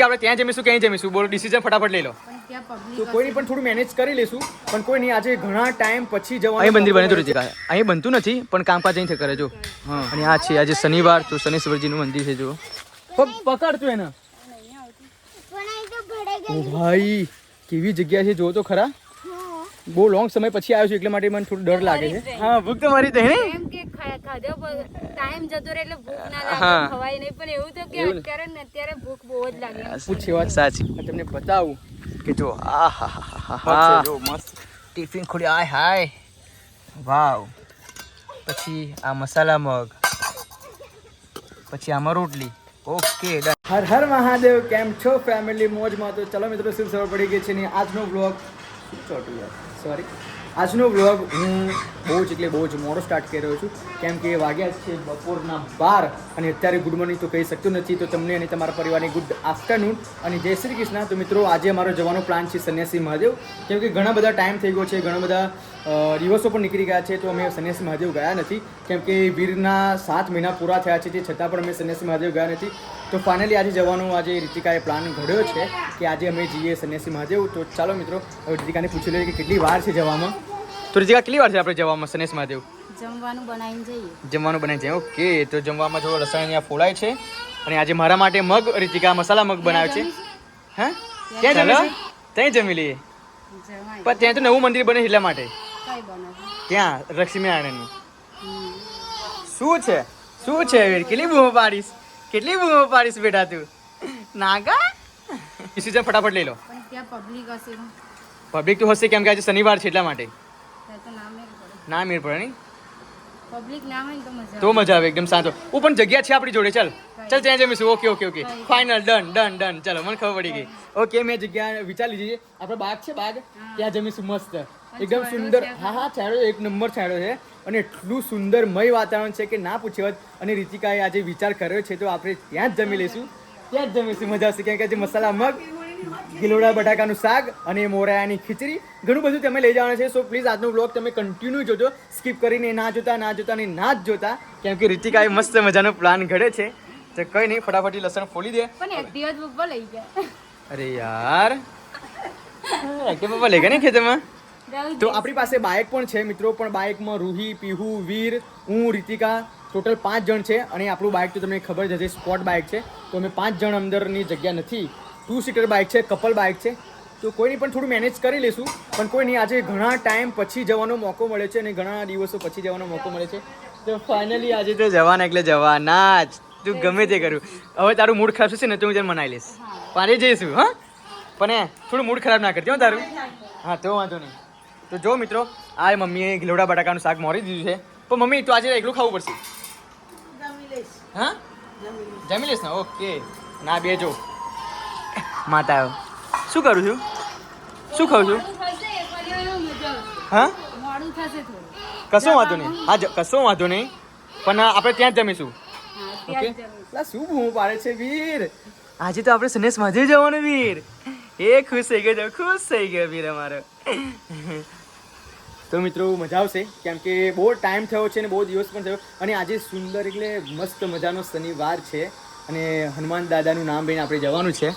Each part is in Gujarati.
કે આપણે ત્યાં જમીશું ક્યાંય જમીશું? બોલો ડિસિઝન ફટાફટ લઈ લો. પણ તો કોઈની પણ થોડું મેનેજ કરી લેશું પણ કોઈ નહીં આજે ઘણા ટાઈમ પછી જવાનું અહીં મંદિર બને તો રીતિકા અહીં બનતું નથી પણ કામકાજ અહીં કરે જો. હા. અને આ છે આજે શનિવાર તો શનિશ્વરજીનું મંદિર છે જો. પકડ તું એને ભાઈ કેવી જગ્યા છે જો તો ખરા. બહુ લોંગ સમય પછી આવ્યો છું એટલે માટે મને થોડું ડર લાગે છે. હા ભૂખ તો મારી તો ને? એમ કે ખાધો ટાઈમ જતો રહે એટલે ભૂખ ના લાગે ખવાય નહીં. પણ એવું તો કે અત્યારે ને અત્યારે ભૂખ બહુ જ લાગે. પૂછી વાત. સાચી. તમને બતાવું કે જો આ હા હા હા જો મસ્ત ટિફિન ખોલી આય હાય. વાવ. પછી આ મસાલા મગ. પછી આમાં રોટલી. ઓકે હર હર મહાદેવ કેમ છો? ફેમિલી મોજમાં. તો ચલો મિત્રો શું ખબર પડી ગઈ છે ને આજનો બ્લોગ ચોટું યાર સોરી આજનો બ્લોગ હું બહુ જ એટલે બહુ જ મોડો સ્ટાર્ટ કરી રહ્યો છું. કેમ કે વાગ્યા છે બપોરના બાર અને અત્યારે ગુડ મોર્નિંગ તો કહી શકતો નથી. તો તમને અને તમારા પરિવારની ગુડ આફ્ટરનૂન અને જય શ્રી કૃષ્ણ. તો મિત્રો, આજે અમારો જવાનો પ્લાન છે સન્યાસી મહાદેવ. કેમ કે ઘણા બધા ટાઈમ થઈ ગયો છે, ઘણા બધા દિવસો પણ નીકળી ગયા છે, તો અમે સન્યાસી મહાદેવ ગયા નથી. કેમ કે વીરના સાત મહિના પૂરા થયા છે, તે છતાં પણ અમે સન્યાસી મહાદેવ ગયા નથી. તો ફાઇનલી આજે જવાનું આજે રીતિકાએ પ્લાન ઘડ્યો છે કે આજે અમે જઈએ સન્યાસી મહાદેવ. તો ચાલો મિત્રો હવે રીતિકાને પૂછી લઈએ કે કેટલી વાર છે જવામાં. તો રીતિકા કેટલી વાર છે આપણે જવામાં સન્યાસી મહાદેવ? જમવાનું બનાવીને જઈએ. જમવાનું બને છે ઓકે. તો જમવામાં જો લસણ અહીંયા ફોલાય છે અને આજે મારા માટે મગ રીતિકા મસાલા મગ બનાવે છે. હા? ક્યાં જમીશું ત્યાં જમી લઈએ? પણ ત્યાં તો નવું મંદિર બને એટલા માટે. ત્યાં લક્ષ્મીનારાયણનું. શું છે? શું છે કેટલી બૂમો પાડીશ? કેટલી બૂમો પાડીશ બેટા તું? નાગા? ડિસિઝન ફટાફટ લઈ લો. પણ ત્યાં પબ્લિક હશે પબ્લિક તો હશે કેમ કે આજે શનિવાર છે એટલા માટે. ના મેળ પડે. ના મેળ પડે નહીં? પબ્લિક ના હોય તો મજા તો મજા આવે એકદમ શાંત ઓ પણ જગ્યા છે આપણી જોડે ચાલ. ચાલ ત્યાં જમીશું. Okay okay okay final done done done ચાલો મને ખબર પડી ગઈ. ઓકે મેં જગ્યા વિચારી લીધી. છે આપણે બાગ છે બાગ? ત્યાં જમીશું મસ્ત. એકદમ સુંદર. હા હા છાંયો એક નંબર છાંયો છે. અને એટલું સુંદરમય વાતાવરણ છે કે ના પૂછે વાત. અને રીતિકાએ આજે વિચાર કર્યો છે તો આપણે ત્યાં જ જમી લઈશું. ત્યાં જ જમીશું મજા આવશે. કેમ કે જે મસાલા મગ ગિલોડા બટાકાનું શાક અને મોરાયાની ખીચડી. ઘણું બધું તમે લઈ જવાના છે. સો પ્લીઝ આજનો બ્લોગ તમે કન્ટિન્યુ જોજો. સ્કીપ કરીને ના જોતા ના જોતા ને ના જ જોતા. કેમ કે રીતિકાએ મસ્ત મજાનો પ્લાન ઘડે છે. તો કઈ નહીં ફટાફટ લસણ ફોલી દે. પણ એક દિવસ લઈ ગયા. અરે યાર. કે પપ્પા લઈ ગયા ને ખેતરમાં? તો આપણી પાસે બાઇક પણ છે મિત્રો પણ બાઇકમાં રૂહી પીહુ વીર હું રીતિકા ટોટલ પાંચ જણ છે અને આપણું બાઇક તો તમને ખબર જ હશે સ્પોર્ટ બાઇક છે. તો અમે પાંચ જણ અંદરની જગ્યા નથી. ટુ સીટર બાઇક છે કપલ બાઇક છે. તો કોઈની પણ થોડું મેનેજ કરી લેશું પણ કોઈ નહીં આજે ઘણા ટાઈમ પછી જવાનો મોકો મળે છે અને ઘણા દિવસો પછી જવાનો મોકો મળે છે. તો ફાઇનલી આજે તો જવાના એટલે જવાના જ. તું ગમે તે કર્યું હવે તારું મૂડ ખરાબ થશે ને તો હું તને મનાવી લઈશ. પાણી જઈશું હા? પણ થોડું મૂડ ખરાબ ના કરતી હો તારું. હા તો વાંધો નહીં. તો જો મિત્રો આ મમ્મીએ ગિલોડા બટાકાનું શાક મોરી દીધું છે. પણ મમ્મી તું આજે એકલું ખાવું પડશે? હા? જમી લઈશ. ને? ઓકે. ના બે જો. માતા શું કરું છું? શું ખાઉં છું? હા? કશો વાંધો નહીં. હા કશો વાંધો નહીં. પણ આપણે ત્યાં જ જમીશું. ઓકે. શું બૂમો પાડે છે વીર? આજે તો આપણે સનેશ મહાદેવ જવાનું વીર. એ ખુશ થઈ ગયો ખુશ થઈ ગયો વીર અમારો. તો મિત્રો મજા આવશે. કેમ કે બહુ ટાઈમ થયો છે ને બહુ દિવસ પણ થયો. અને આજે સુંદર એટલે મસ્ત મજાનો શનિવાર છે. અને હનુમાન દાદાનું નામ લઈને આપણે જવાનું છે.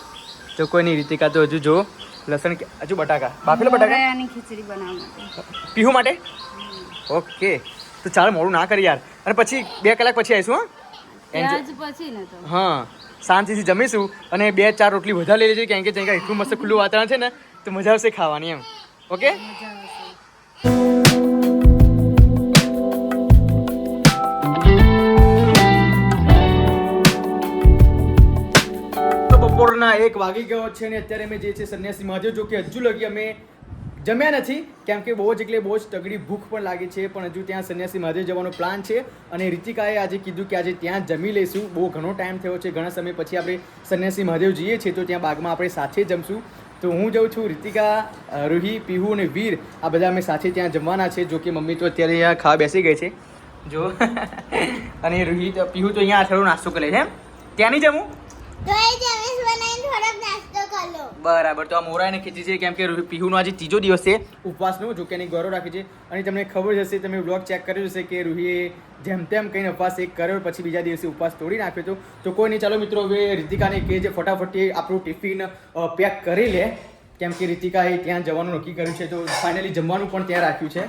તો કોઈ નહીં રીતિકા તો હજુ જો લસણ હજુ બટાકા. બાફેલા બટાકા? મોરૈયાની ખીચડી બનાવવા પીહુ માટે? ઓકે. તો ચાલ મોડું ના કરી યાર. અને પછી બે કલાક પછી આવીશું હા. હા. શાંતિથી જમીશું અને બે ચાર રોટલી વધારે લઈ લેજો કેમ કે જ્યાં એટલું મસ્ત ખુલ્લું વાતાવરણ છે ને તો મજા આવશે ખાવાની એમ. ઓકે? બપોરના એક વાગી ગયો છે અને અત્યારે અમે જે છે સન્યાસી મહાદેવ, જો કે હજુ લગી અમે જમ્યા નથી, કેમ કે બહુ જ એટલે બહુ જ તગડી ભૂખ પણ લાગી છે, પણ હજુ ત્યાં સન્યાસી મહાદેવ જવાનો પ્લાન છે. અને રિતિકાએ આજે કીધું કે આજે ત્યાં જમી લઈશું. બહુ ઘણો ટાઈમ થયો છે, ઘણા સમય પછી આપણે સન્યાસી મહાદેવ જઈએ છીએ, તો ત્યાં બાગમાં આપણે સાથે જમશું. તો હું જાઉં છું રિતિકા રૂહી, પીહુ અને વીર, આ બધા અમે સાથે ત્યાં જમવાના છે, જો કે મમ્મી તો અત્યારે અહીંયા ખાવા બેસી ગઈ છે. જો, અને રૂહી પીહુ તો અહીંયા થોડો નાસ્તો કરે છે ત્યાં નહીં જમું? બરાબર તો આ મોરાને ખીચી છે કેમ કે પીહુનો આજે ત્રીજો દિવસ છે. ઉપવાસનો જો કે એની ગૌરવ રાખી છે. અને તમને ખબર જ હશે તમે બ્લોગ ચેક કર્યો હશે કે રૂહીએ જેમ તેમ કહીને ઉપવાસ એક કર્યો પછી બીજા દિવસે ઉપવાસ તોડી નાખ્યો હતો તો કોઈ નહીં ચાલો મિત્રો હવે રીતિકાને કહે છે ફટાફટ એ આપણું ટિફિન પેક કરી લે. કેમ કે રીતિકાએ ત્યાં જવાનું નક્કી કર્યું છે તો ફાઇનલી જમવાનું પણ ત્યાં રાખ્યું છે.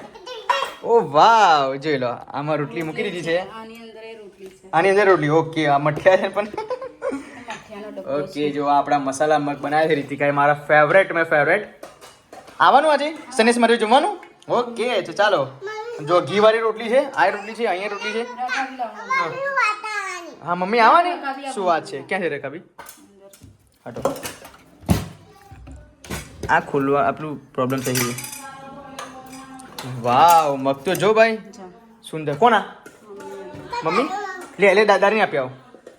ઓ વાવ! જોઈ લો આમાં રોટલી મૂકી દીધી છે. આની અંદર રોટલી છે. આની અંદર રોટલી ઓકે આ મઠિયા છે પણ ડબ્બો ઓકે જો આપણા મસાલા મગ બનાવ્યા છે રીતિકાએ મારા ફેવરેટ મેં ફેવરેટ આવવાનું આજે? સનેશ મારે જમવાનું? ઓકે તો ચાલો. જો ઘી વાળી રોટલી છે આ રોટલી છે અહીંયા રોટલી છે. હા મમ્મી આવવાની? શું વાત છે? ક્યાં છે રેખાબી? હટો. આ ખોલવા આપણું પ્રોબ્લેમ થઈ ગયું. વાવ મગ તો જો ભાઈ. સુંદર. કોના? મમ્મી? લે લે દાદાને આપી આવો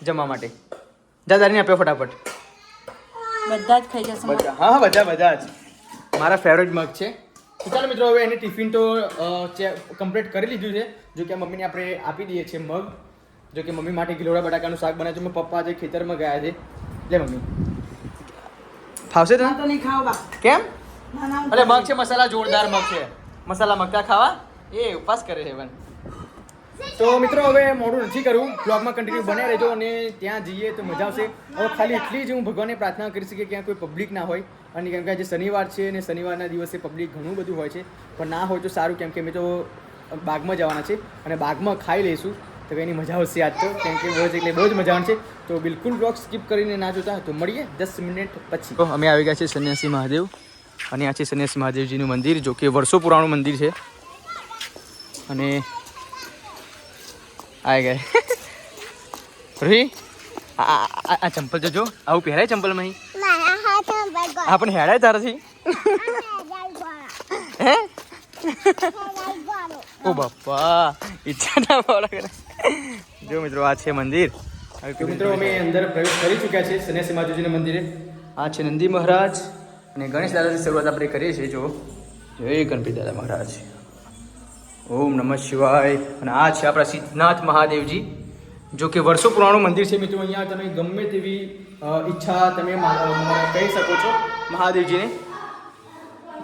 જમવા માટે. દાદાને આપ્યો ફટાફટ. બધા જ ખાઈ જશે. બધા હા હા બધા બધા જ. મારા ફેવરેટ મગ છે. ચાલો મિત્રો હવે એને ટિફિન તો કમ્પ્લીટ કરી લીધું છે. જો કે મમ્મીને આપણે આપી દઈએ છીએ મગ જો કે મમ્મી માટે ગિલોડા બટાકાનું શાક બનાવ્યું છે. પપ્પા આજે ખેતરમાં ગયા છે. લે મમ્મી. ફાવશે તને? તો નહીં ખાવા કેમ? અરે મગ છે મસાલા જોરદાર મગ છે. મસાલા મગતા ખાવા? એ ઉપવાસ કરે છે પણ તો મિત્રો, હવે મોડું નથી કરવું. બ્લોગમાં કન્ટિન્યુ બન્યા રહેજો અને ત્યાં જઈએ તો મજા આવશે. હવે ખાલી એટલી જ હું ભગવાનને પ્રાર્થના કરી શકીએ કે ત્યાં કોઈ પબ્લિક ના હોય. અને કેમ કે આજે શનિવાર છે અને શનિવારના દિવસે પબ્લિક ઘણું બધું હોય છે. પણ ના હોય તો સારું, કેમ કે અમે તો બાગમાં જવાના છે અને બાગમાં ખાઈ લઈશું. તો એની મજા આવશે આજ તો. કેમ કે બહુ જ એટલે બહુ જ મજા આવશે. તો બિલકુલ બ્લોગ સ્કીપ કરીને ના જોતા તો મળીએ દસ મિનિટ પછી. તો અમે આવી ગયા છે સન્યાસી મહાદેવ. અને આ છે સન્યાસી મહાદેવજીનું મંદિર, જો કે વર્ષો પુરાણું મંદિર છે. અને આવી ગયા રોહી આ ચંપલ જોજો. જો આવું પહેરાય ચંપલમાં આપણે પણ હેડાય તારાથી? હે ઓ બાપા ઈચ્છા ના પડે જો મિત્રો આ છે મંદિર. તો મિત્રો અમે અંદર પ્રવેશ કરી ચૂક્યા છે સન્યાસી માતાજીના મંદિરે. આ છે નંદી મહારાજ અને ગણેશ દાદાની શરૂઆત આપણે કરીએ છીએ જો. જય ગણપતિ દાદા મહારાજ. ઓમ નમઃ શિવાય. અને આ છે આપણા સિદ્ધનાથ મહાદેવજી, જો કે વર્ષો પુરાણું મંદિર છે મિત્રો, અહીંયા તમે ગમે તેવી ઈચ્છા તમે કહી શકો છો. મહાદેવજીને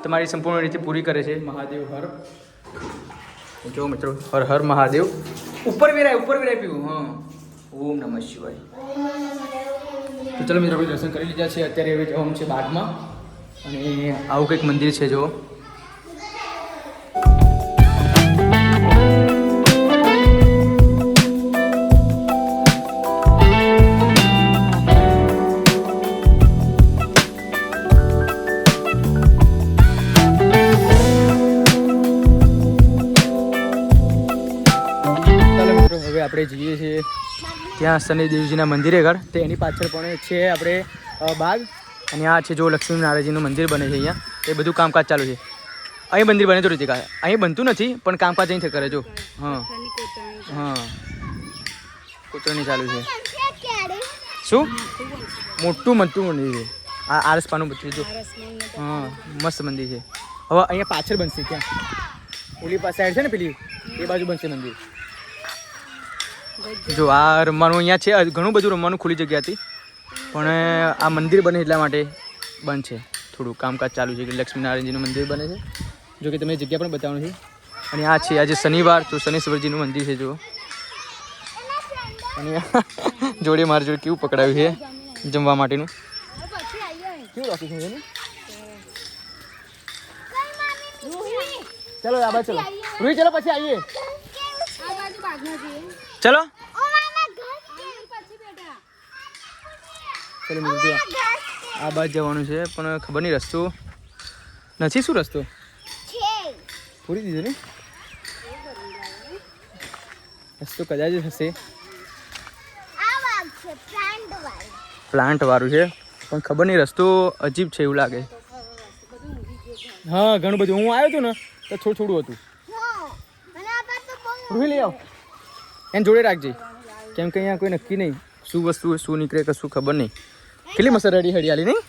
તમારી સંપૂર્ણ રીતે પૂરી કરે છે મહાદેવ હર. જો મિત્રો, હર હર મહાદેવ. ઉપર વેરાય ઉપર વેરાય પીવું, હા. ઓમ નમઃ શિવાય. તો ચલો મિત્રો દર્શન કરી લીધા છે. અત્યારે હવે જવાનું છે બાગમાં અને આવું કંઈક મંદિર છે જો ત્યાં શનિદેવજીના મંદિરે ઘર. તે એની પાછળ પણ છે આપણે બાગ. અને આ છે જો લક્ષ્મીનારાયણજીનું મંદિર બને છે અહીંયા. એ બધું કામકાજ ચાલુ છે. અહીં મંદિર બને તો રીતિકા. અહીં બનતું નથી, પણ કામકાજ અહીંથી કરે જો. હા. હા. કોતરણી ચાલુ છે. શું? મોટું મોટું મંદિર છે. આ આરસ પાનું બધું જો. હા, મસ્ત મંદિર છે. હવે અહીંયા પાછળ બનશે ત્યાં. ઓલી પાસે સાઈડ છે ને પેલી? એ બાજુ બનશે મંદિર. જો આ રમવાનું અહીંયા છે. ઘણું બધું રમવાનું ખુલ્લી જગ્યા હતી. પણ આ મંદિર બને એટલા માટે બંધ છે. થોડું કામકાજ ચાલુ છે. કે લક્ષ્મીનારાયણજીનું મંદિર બને છે. જો કે તમને જગ્યા પણ બતાવવાનું છે. અને આ છે આજે શનિવાર. તો શનીશ્વરજીનું મંદિર છે જો અને જોડે મારી જોડે કેવું પકડાયું છે જમવા માટેનું. કેવું રાખ્યું છે ચલો આ ચલો. રૂહી ચલો પછી આવીએ આ બાજુ બાગમાં જઈએ ચલો. પછી બેટા ચલો મિત્રો આ બાજુ જવાનું છે પણ ખબર નહીં રસ્તો. નથી શું રસ્તો? પૂરી દીધું ને? રસ્તો કદાચ જ હશે. પ્લાન્ટ વાળું છે પણ ખબર નહીં રસ્તો અજીબ છે એવું લાગે. હા ઘણું બધું. હું આવ્યો હતો ને તો થોડું થોડું હતું. રૂહી લઈ આવ. એને જોડે રાખજે. કેમ કે અહીંયા કોઈ નક્કી નહીં. શું વસ્તુ શું નીકળે, કશું ખબર નહીં. કેટલી મસ્ત રડી હરિયાળી નહીં?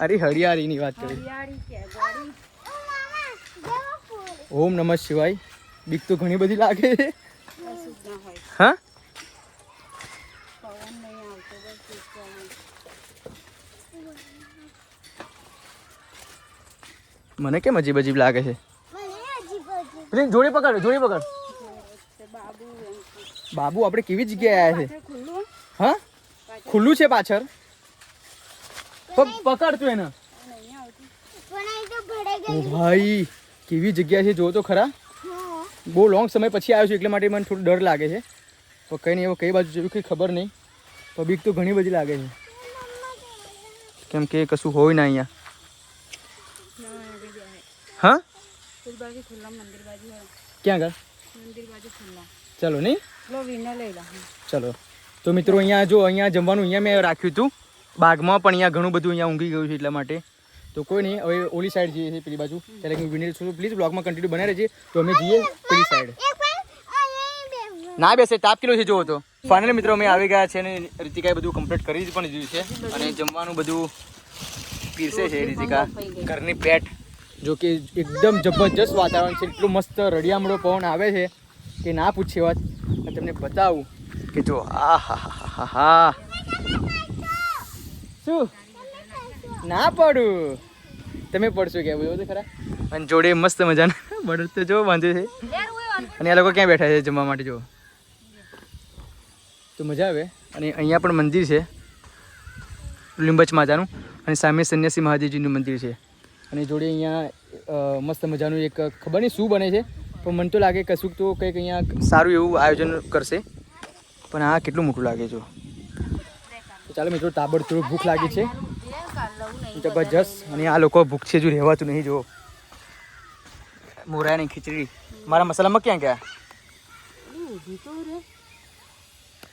અરે હરિયાળીની વાત કરી. કે ઓમ નમઃ શિવાય. બીક તો ઘણી બધી લાગે. છે હા? મને કેમ અજીબ અજીબ લાગે છે? પેલી જોડી પકડ જોડી પકડ. બાબુ આપણે કેવી જગ્યાએ આવ્યા છે? ખુલ્લું? હા? ખુલ્લું છે પાછળ? પકડ તું એને. ભાઈ કેવી જગ્યા છે જો તો ખરા. બહુ લોંગ સમય પછી આવ્યો છું એટલે માટે મને થોડું ડર લાગે છે. તો કંઈ નહીં એવો કઈ બાજુ જોયું કંઈ ખબર નહીં. પબ્લિક તો ઘણી બધી લાગે છે. કેમ કે કશું હોય ના અહીંયા. હા? પેલી ખુલ્લા મંદિર બાજુ ક્યાં આગળ મંદિર બાજુ ખુલ્લા ચલો નહીં લો વિના લઈ લા ચલો તો મિત્રો અહીંયા જો અહીંયા જમવાનું અહીંયા મેં રાખ્યું હતું. બાગમાં પણ અહીંયા ઘણું બધું અહીંયા ઊંઘી ગયું છે એટલા માટે. તો કોઈ નહીં હવે ઓલી સાઈડ જઈએ છીએ પેલી બાજુ. ત્યારે હું વિનીત છું. પ્લીઝ બ્લોગમાં કન્ટિન્યુ બનાવી રહેજે. તો અમે જઈએ પેલી સાઈડ ના બેસે તાપ કિલો છે જોવો તો. ફાઇનલી મિત્રો અમે આવી ગયા છે અને રીતિકાએ બધું કમ્પ્લીટ કરી જ પણ દીધું છે. અને જમવાનું બધું પીરસે છે રીતિકા. ઘરની પેટ. જો કે એકદમ જબરજસ્ત વાતાવરણ છે. એટલું મસ્ત રડિયામડો પવન આવે છે કે ના પૂછે વાત. અને તમને બતાવું કે જો, આ હા હા હા હા શું? ના પડું. તમે પડશો કે એવું તો ખરા. અને જોડે મસ્ત મજાના બળદ તો જો વાંધો છે. અને આ લોકો ક્યાં બેઠા છે જમવા માટે જો તો મજા આવે. અને અહીંયા પણ મંદિર છે. લીંબચ માતાનું. અને સામે સન્યાસી મહાદેવજીનું મંદિર છે. અને જોડે અહીંયા મસ્ત મજાનું એક ખબર નહીં શું બને છે, પણ મને તો લાગે કશુંક તો કંઈક અહીંયા સારું એવું આયોજન કરશે. પણ આ કેટલું મોટું લાગે જો તો ચાલો મિત્રો, તાબડતોડ ભૂખ લાગી છે. જબરજસ્ત. અને આ લોકો ભૂખ છે જો રહેવાતું નહીં જો મોરાની ખીચડી. મારા મસાલામાં ક્યાં ગયા?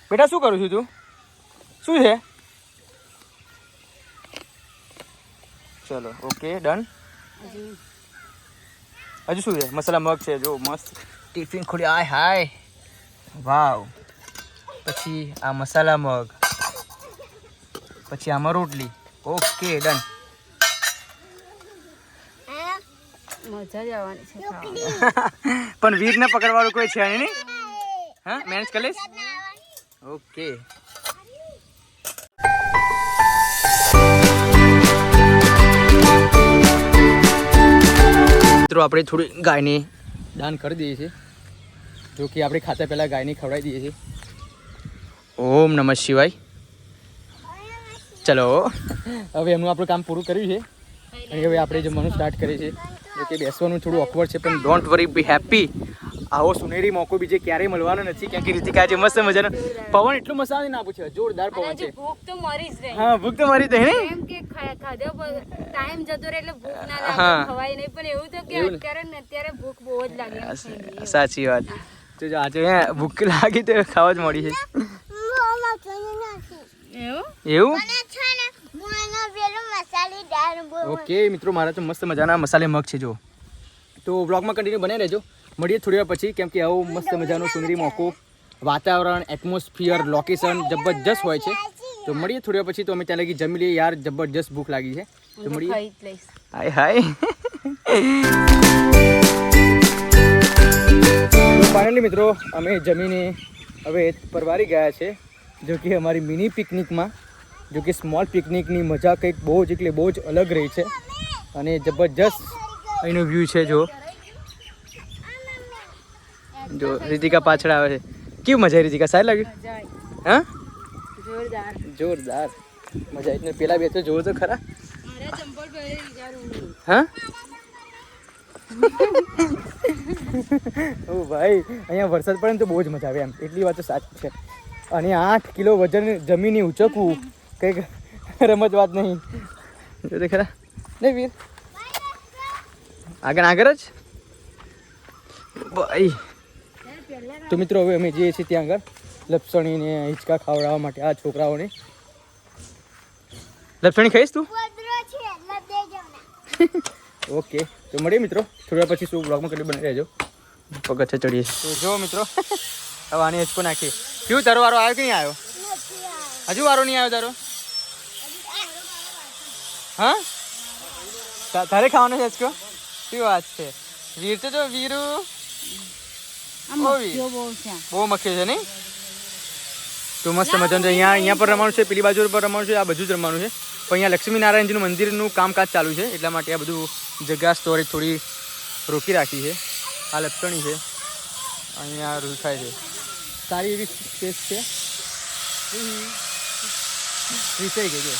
બેટા, શું કરું છું તું? શું છે? ચલો ઓકે ડન હજુ શું છે મસાલા મગ છે જો મસ્ત ટિફિન ખોલી આય હાય વાવ પછી આ મસાલા મગ પછી આમાં રોટલી ઓકે ડન મજા જ આવવાની છે ખાવાની. પણ વીરને પકડવાળું કોઈ છે નહીં હા મેનેજ કરી લઈશ ઓકે મિત્રો, આપણે થોડી ગાયને દાન કરી દઈએ છીએ. જો કે આપણે ખાતા પહેલાં ગાયને ખવડાવી દઈએ છીએ. ઓમ નમઃ શિવાય. ચલો. હવે એમનું આપણું કામ પૂરું કર્યું છે. અને હવે આપણે જમવાનું સ્ટાર્ટ કરીએ છીએ. જો કે બેસવાનું થોડું ઓકવર્ડ છે પણ ડોન્ટ વરી બી હેપી આવો સુનેરી મોકો બીજે ક્યારેય મળવાનો નથી. કેમ કે રીતિકા આજે મસ્ત મજાનો પવન એટલો મસ્ત આવે ના પૂછે જોરદાર પવન છે. ભૂખ તો મરી જ રહી. હા ભૂખ તો મરી થઈ ને? કેમ કે ખાધો ટાઈમ જતો રહે એટલે ભૂખ ના લાગે ખવાય નહીં. પણ એવું તો કે અત્યારે ને અત્યારે ભૂખ બહુ જ લાગે સાચી વાત. તો જો આજે ભૂખ લાગી તો ખાવા જ મળી છે. એવું? એવું ઓકે મિત્રો મારા તો મસ્ત મજાના મસાલે મગ છે જો. તો બ્લોગમાં કન્ટિન્યુ બને રહેજો. મળીએ થોડી વાર પછી કેમ કે આવું મસ્ત મજાનું સુંદરી મોકો વાતાવરણ એટમોસ્ફિયર લોકેશન જબરજસ્ત હોય છે. તો મળીએ થોડી વાર પછી તો અમે ત્યાં લગી જમી લઈએ. યાર જબરજસ્ત ભૂખ લાગી છે. તો મળીએ. હાય હાય. ફાઇનલી મિત્રો અમે જમીને હવે પરવારી ગયા છે જો કે અમારી મિની પિકનિકમાં જો કે સ્મોલ પિકનિકની મજા કંઈક બહુ જ એટલે બહુ જ અલગ રહી છે. અને જબરજસ્ત અહીંનો વ્યૂ છે જો જો રીતિકા પાછળ આવે છે. કેવી મજા આવી રીતિકા? સારી લાગ્યું હા? જોરદાર. જોરદાર. મજા આવી. પેલા બે તો જોવો તો ખરા. હા? ઓ ભાઈ અહીંયા વરસાદ પડે ને તો બહુ જ મજા આવે એમ. એટલી વાત તો સાચી છે. અને આઠ કિલો વજન જમીને ઉચકવું કંઈક રમત વાત નહીં. જો ખરા નહીં વીર. આગળ આગળ જ? ભાઈ. તો મિત્રો હવે અમે જઈએ છીએ ત્યાં આગળ. લપસણીને હિંચકા ખવડાવવા માટે આ છોકરાઓને. લપસણી ખાઈશ તું? ઓકે. તો મળીએ મિત્રો. થોડા પછી શું બ્લોગમાં કરી બની રહેજો. પગથે ચડીએ. તો જો મિત્રો હવે આની હેચકો નાખીએ. કયું તારો વારો આવ્યો કે નહીં આવ્યો. હજુ વારો નહીં આવ્યો તારો? હા? તારે ખાવાનો છે આજકો શું વાત છે? વીર તો જો વીરુ. બહુ મખ્યો છે નહીં તો મસ્ત મજાનું છે. અહીંયા અહીંયા પર રમવાનું છે પેલી બાજુ પર રમવાનું છે આ બધું જ રમવાનું છે. પણ અહીંયા લક્ષ્મીનારાયણજીનું મંદિરનું કામકાજ ચાલુ છે એટલા માટે આ બધું જગ્યા સ્ટોરેજ થોડી રોકી રાખી છે. આ લપટણી છે. અહીંયા રૂખાય છે. સારી એવી સ્પેસ છે? વિષય કે જો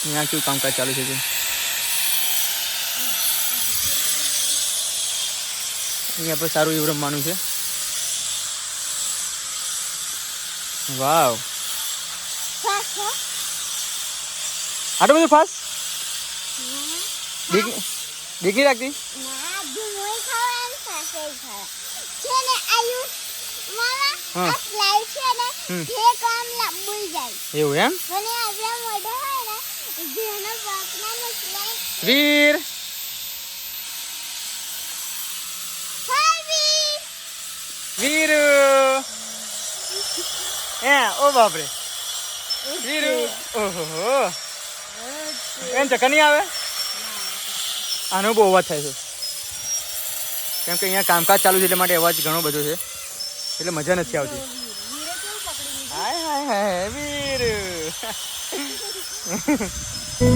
અહીંયા કેવું કામકાજ ચાલુ છે જો અહીંયા પર સારું એવું રમવાનું છે વાવ આટલું બધું ફાસ્ટ ડીગી રાખતી ના ધુમોય ખાવા એમ સાથે ખાવા છે ને આયુષ મામા હા. આ સ્લાઈડ છે ને હમ. જે કામ લાંબુઈ જાય એવું એમ વીર. વીર. એ ઓ બાપરે. વીરુ. ઓહો. એમ ચક્કર નહીં આવે? આનો બહુ અવાજ થાય છે. કેમ કે અહીંયા કામકાજ ચાલુ છે એટલે માટે અવાજ ઘણો બધો છે. એટલે મજા નથી આવતી. હાય હાય હાય વીર. ચાલો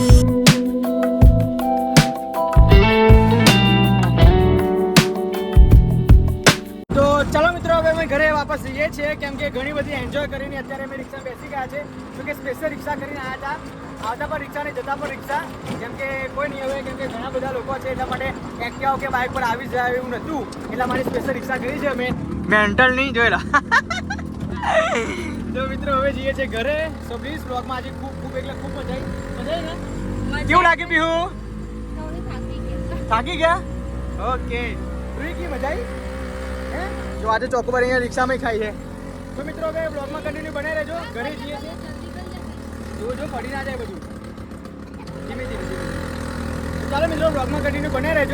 મિત્રો, હવે અમે ઘરે વાપસ જઈએ છીએ, કેમ કે ઘણી બધી એન્જોય કરીને અત્યારે અમે રિક્ષા બેસી ગયા છે. તો કે સ્પેશિયલ રિક્ષા કરીને આવ્યા હતા. આવતા પર રિક્ષા ને જતા પર રિક્ષા. કેમ કે કોઈ નહીં હવે, કેમ કે ઘણા બધા લોકો છે, એટલા માટે એક્ટિવા કે બાઇક પર આવી જાય એવું નહોતું. એટલા માટે સ્પેશિયલ રિક્ષા કરી છે અમે. મેન્ટલ નહીં જોયેલા તો મિત્રો, હવે જઈએ છીએ ઘરે. સો પ્લીઝ બ્લોગમાં આજે ખૂબ ખૂબ, એટલે ખૂબ મજા આવી. મજા આવી ને કેવું લાગ્યું પીહુ થોડી થાકી ગઈ થાકી ગયા ઓકે રૂઈ મજા આવી હે જો આજે ચોકોબાર અહીંયા રિક્ષામાં ખાઈ છે તો મિત્રો હવે બ્લોગમાં કન્ટિન્યુ બનાવી રહેજો ઘરે જઈએ છીએ જો જો પડી ના જાય બધું ધીમે ધીમે ધીમે તો ચાલો મિત્રો બ્લોગમાં કન્ટિન્યુ બનાવી રહેજો